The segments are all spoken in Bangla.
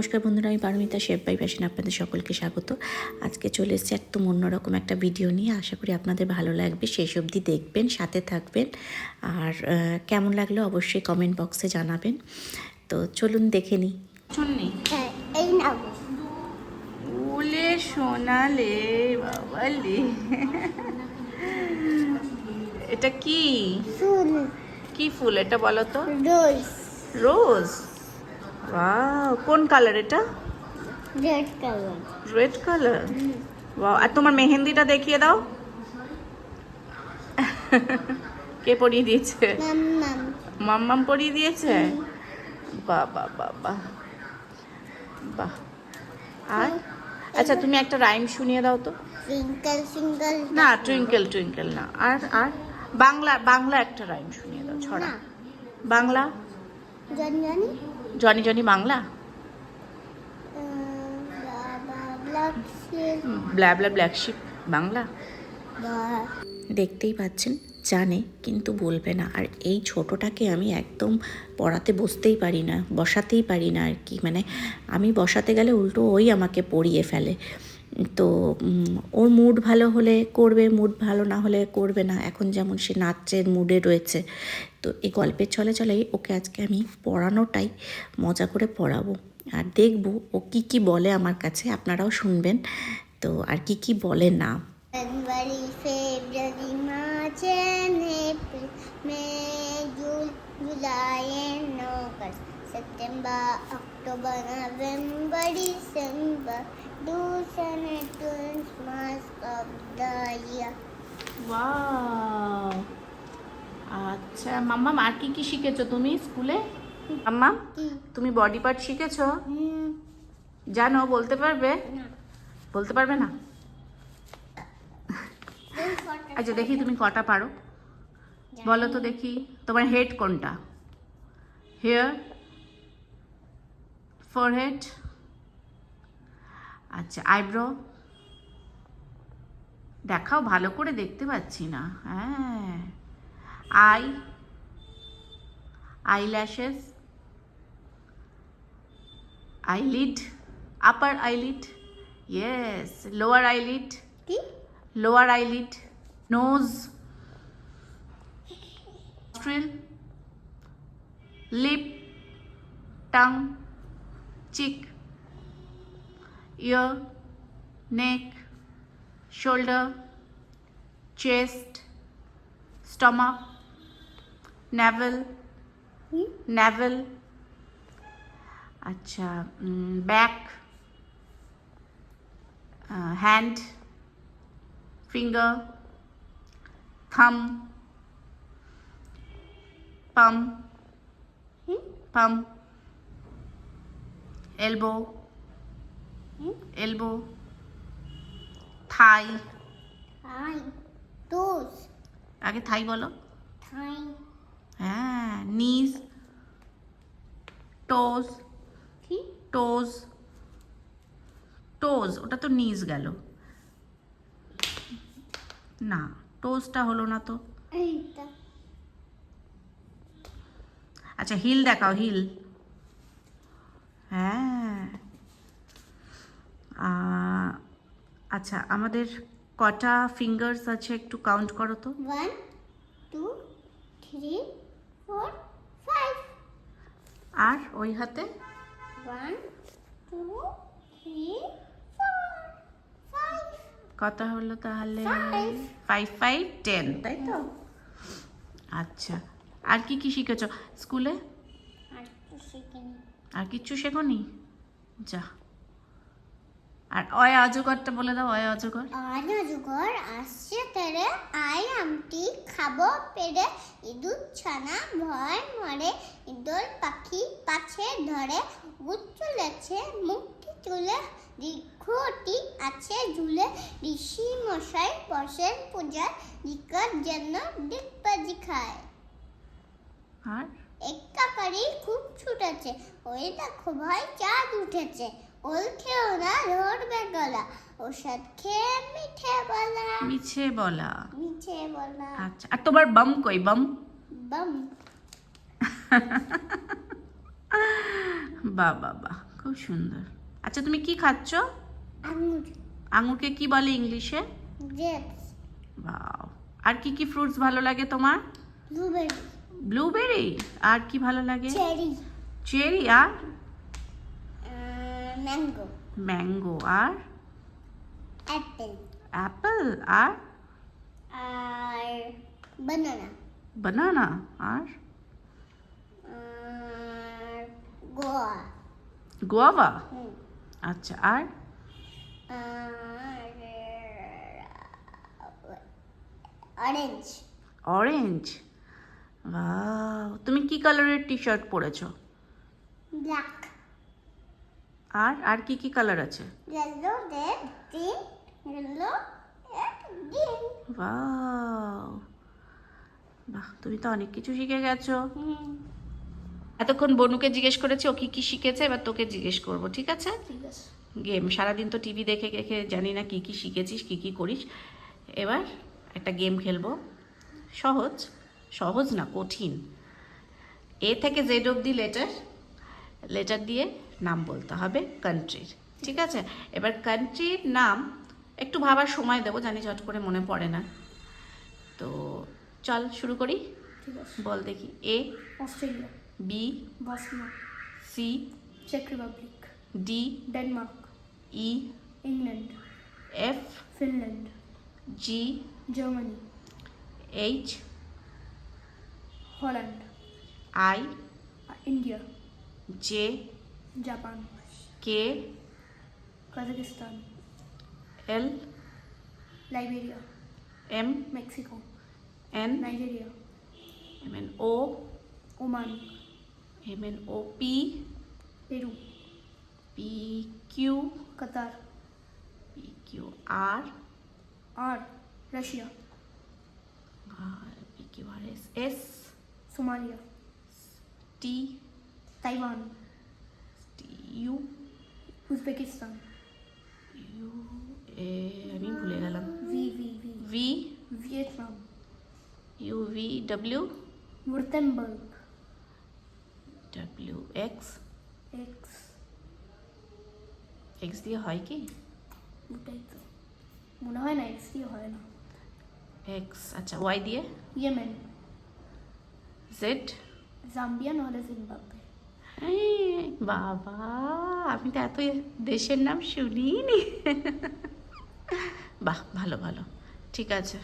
নমস্কার বন্ধুরা আমি পারমিতা শেফ বাই ফ্যাশন আপনাদের সকলকে স্বাগত। আজকে চলে এসেছি একদম অন্যরকম একটা ভিডিও নিয়ে। আশা করি আপনাদের ভালো লাগবে শেষ অবধি দেখবেন সাথে থাকবেন। আর কেমন লাগল অবশ্যই কমেন্ট বক্সে জানাবেন। তো চলুন দেখে নিই। শুননি হ্যাঁ, এই নাও। ফুলে সোনালে বাবালে এটা কি? ফুল। কি ফুল এটা বলো তো? রোজ। রোজ? ওয়াও কোন কালার এটা? Red colour red colour wow আর তোমার মেহেন্দিটা দেখিয়ে দাও। কে পরিয়ে দিয়েছে? মাম পরিয়ে দিয়েছে? বাহ বাহ বাহ বাহ। বাহ। আর? আচ্ছা তুমি একটা রাইম শুনিয়ে দাও তো। সিঙ্গল না টুইঙ্কেল টুইঙ্কেল না। আর আর? বাংলা বাংলা একটা রাইম শুনিয়ে দাও ছড়া। বাংলা? জানি জানি। Johny Johny Bangla? Baa baa black sheep bla bla black Bangla? দেখতেই পাচ্ছেন, জানে কিন্তু বলবে না। আর এই ছোটটাকে আমি একদম পড়াতে বসতেই পারি না, বসাতেই পারি না আর কি। মানে আমি বসাতে গেলে উল্টো ওই আমাকে পড়িয়ে ফেলে। তো ওর মুড ভালো হলে করবে মুড ভালো না হলে করবে না। এখন যেমন সে নাচের মুডে রয়েছে। তো এই গল্পের চলে চলেই ওকে আজকে আমি পড়ানোটাই মজা করে পড়াবো। আর দেখব ও কি কি বলে আমার কাছে আপনারাও শুনবেন। তো আর কি কি বলে না। April, May, June, July and August, September, October, Those and twelve of the year. Wow আচ্ছা মাম্মা আর কি কি শিখেছো তুমি স্কুলে? মাম্মা তুমি বডি পার্ট শিখেছো? জানো বলতে পারবে? বলতে পারবে না? আচ্ছা দেখি তুমি কটা পারো। বলো তো দেখি তোমার হেড কোনটা? হেয়ার ফোরহেড আচ্ছা আইব্রো দেখাও ভালো করে দেখতে পাচ্ছি না। হ্যাঁ। Eye eyelashes eyelid upper eyelid yes lower eyelid কি? lower eyelid, nose, nostril, lip, tongue, cheek, ear, neck, shoulder, chest, stomach, navel, navel, अच्छा back, uh, hand, finger, thumb, palm, palm, elbow. Hmm, elbow, thigh. Eye, আগে থাই বলো। Thigh, হ্যাঁ নিজ টোজ কি? টোজ টোজ ওটা তো নিজ গেল। না টোজটা হলো না তো। আচ্ছা হিল দেখাও হিল হ্যাঁ। আচ্ছা আমাদের কটা ফিঙ্গার্স আছে একটু কাউন্ট করো তো। One, two, three, four, five. আর ওই হাতে? Two, three, four, হলো তাহলে? ফাইভ ফাইভ টেন তাই তো? আচ্ছা আর কি কি শিখেছ? স্কুলে। আর কিচ্ছু শেখনি? যা। আর অয় অজগরটা বলে দাও অয় অজগর আজ অজগর আসছে তেরে আই আমটি খাব পেরে ইঁদুর ছানা ভয় মরে ইঁদুর পাখি পাছে ধরে গুদ চলেছে মুখটি তুলে দীর্ঘটি আছে ঝুলে ঋষি মশাই বসেন পূজার দিকার জন্য ডিগবাজি খায়। আর? একটা কারি খুব ছুটেছে ওই দেখো ভাই চাঁদ উঠেছে। ওল খেও না ধরবে গলা। ওষুধ খেয়ে মিঠে বলা। মিছে বলা। মিঠে বলা। আচ্ছা আর তোমার বাম কই? বাম? বাম। বাহ খুব সুন্দর। আচ্ছা তুমি কি খাচ্ছ? আঙুর। আঙুরকে কি বলে ইংলিশে? গ্রেপস। বাও আর কি কি ফ্রুটস ভালো লাগে তোমার? ব্লুবেরি। ব্লুবেরি? আর কি ভালো লাগে? চেরি। চেরি আর? ম্যাঙ্গো ম্যাঙ্গো আর অ্যাপেল অ্যাপেল আর আর বানানা বানানা আর গোয়া গোয়াভা আচ্ছা আর অরেঞ্জ অরেঞ্জ তুমি কি কালারের টি শার্ট পরেছো? ব্ল্যাক আর আর কি কি কালার আছে? Red green yellow and green. বাও বাহ তুমি তো অনেক কিছু শিখে গেছো। এতক্ষণ বনুকে জিজ্ঞেস করেছি ও কি কি শিখেছে? এবার তোকে জিজ্ঞেস করব ঠিক আছে? ঠিক আছে। গেম সারাদিন তো টিভি দেখে দেখে জানি না কি কি শিখেছিস কি কি করিস। এবার একটা গেম খেলব। সহজ সহজ না কঠিন। এ থেকে Z of the letter letter দিয়ে নাম বলতে হবে কান্ট্রির ঠিক আছে? এবার কান্ট্রির নাম একটু ভাবার সময় দেবো জানি চট করে মনে পড়ে না। তো চল শুরু করি। ঠিক আছে। বল দেখি। A Australia. B Bosnia C check Republic D Denmark E England F Finland G Germany H Holland I India J Japan K Kazakhstan L Liberia M Mexico N Nigeria M N O Oman M N O P Peru P Q Qatar P Q R R Russia P Q R S S Somalia T Taiwan U Uzbekistan U এ আমি ভুলে গেলাম V V V V Vietnam U V W Wurttemberg W X X X দিয়ে হয় কি? ওটাই তো মনে হয় না এক্স দিয়ে হয় না এক্স আচ্ছা ওয়াই দিয়ে? ইয়েমেন জেড জাম্বিয়া নাহলে জিম্বাবwe এই বাবা আমি তো এত দেশের নাম শুনিনি। বাহ ভালো ভালো। ঠিক আছে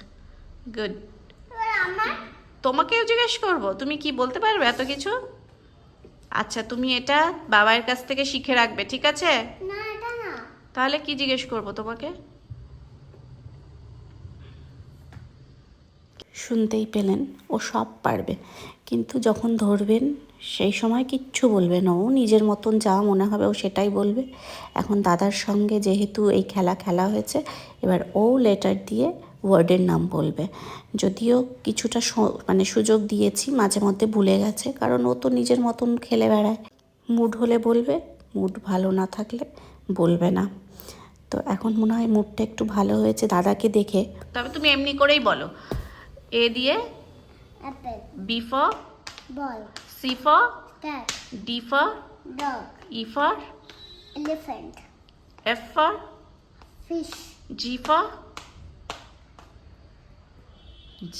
গুড তোমাকেও জিজ্ঞেস করব তুমি কি বলতে পারবে এত কিছু? আচ্ছা তুমি এটা বাবার কাছ থেকে শিখে রাখবে ঠিক আছে? না এটা না। তাহলে কি জিজ্ঞেস করব তোমাকে? শুনতেই পেলেন ও সব পারবে। কিন্তু যখন ধরবেন সেই সময় কিচ্ছু বলবে না। ও নিজের মতন যা মনে হবে ও সেটাই বলবে। এখন দাদার সঙ্গে যেহেতু এই খেলা খেলা হয়েছে এবার ও লেটার দিয়ে ওয়ার্ডের নাম বলবে। যদিও কিছুটা মানে সুযোগ দিয়েছি মাঝে মধ্যে ভুলে গেছে কারণ ও তো নিজের মতন খেলে বেড়ায়। মুড হলে বলবে মুড ভালো না থাকলে বলবে না। তো এখন মনে হয় মুডটা একটু ভালো হয়েছে দাদাকে দেখে। তবে তুমি এমনি করেই বলো। এ দিয়ে apple B for ball C for cat D for dog E for elephant F for fish G for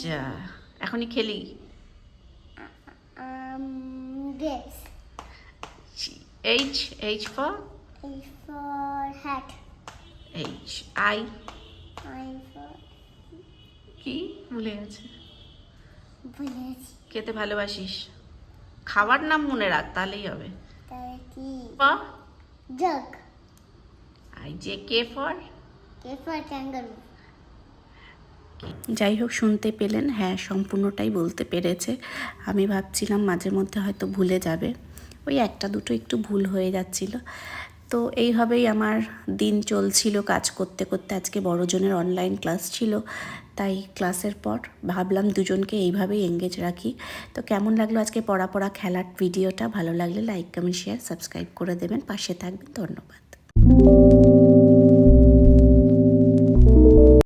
যা এখনই খেলি? Um grapes H H for A for hat. H I I for কি? ভুলে গেছে। Bullet খেতে ভালোবাসিস? খাবার নাম মনে রাখ তাহলেই হবে। I J K for? K for যাই হোক শুনতে পেলেন। হ্যাঁ সম্পূর্ণটাই বলতে পেরেছে। আমি ভাবছিলাম মাঝে মধ্যে হয়তো ভুলে যাবে। ওই একটা দুটো একটু ভুল হয়ে যাচ্ছিল। তো এইভাবেই আমার দিন চলছিল কাজ করতে করতে। আজকে বড়জনের অনলাইন ক্লাস ছিল, তাই ক্লাসের পর ভাবলাম দুজনকে এইভাবেই এঙ্গেজ রাখি। তো কেমন লাগল আজকে পড়া পড়া খেলার ভিডিওটা ভালো লাগলে লাইক কমেন্ট শেয়ার সাবস্ক্রাইব করে দেবেন। পাশে থাকবেন, ধন্যবাদ।